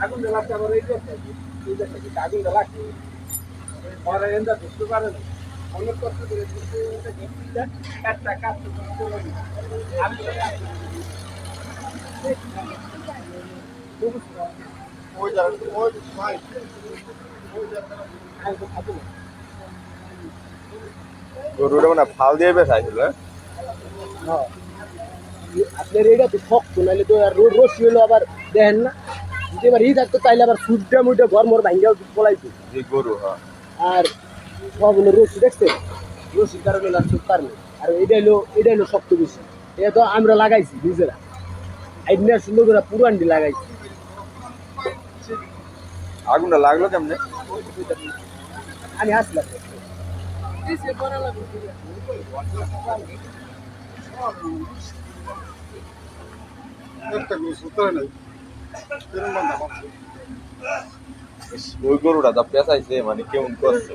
আগুন জ্বালাতে আবার এই যে আগুন জ্বালাচ্ছে পরে এন্দা বুঝতে পারে না অনেক কষ্ট করে একটা কাজ আমি গরুটা মানে ফাল দিয়ে বেসাইছিল হ্যাঁ। আপনার এটা তো শক্ত নাহলে তো আর রোড রসি হলো আবার দেখেন না? যদি এবার ই থাকতো তাইলে আবার সুটটা মুটে ঘর মোর ভাঙ্গা পলাইতো। গরু হ্যাঁ। আর সব হলো রসি দেখছেন? রসির কারণে আর সুট পারবে আর এটা হলো এটা হলো শক্ত বেশি এটা তো আমরা লাগাইছি নিজেরা। আইডিয়া সুন্দর করে পুরানটি লাগাইছি। আগুনটা লাগল কেমনে? আমি আসলাম। ওই গরুটা যা পেঁচাইছে মানে কেমন করছে?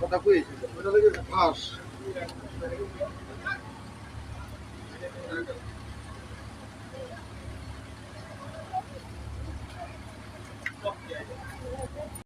কথা কই ফাঁস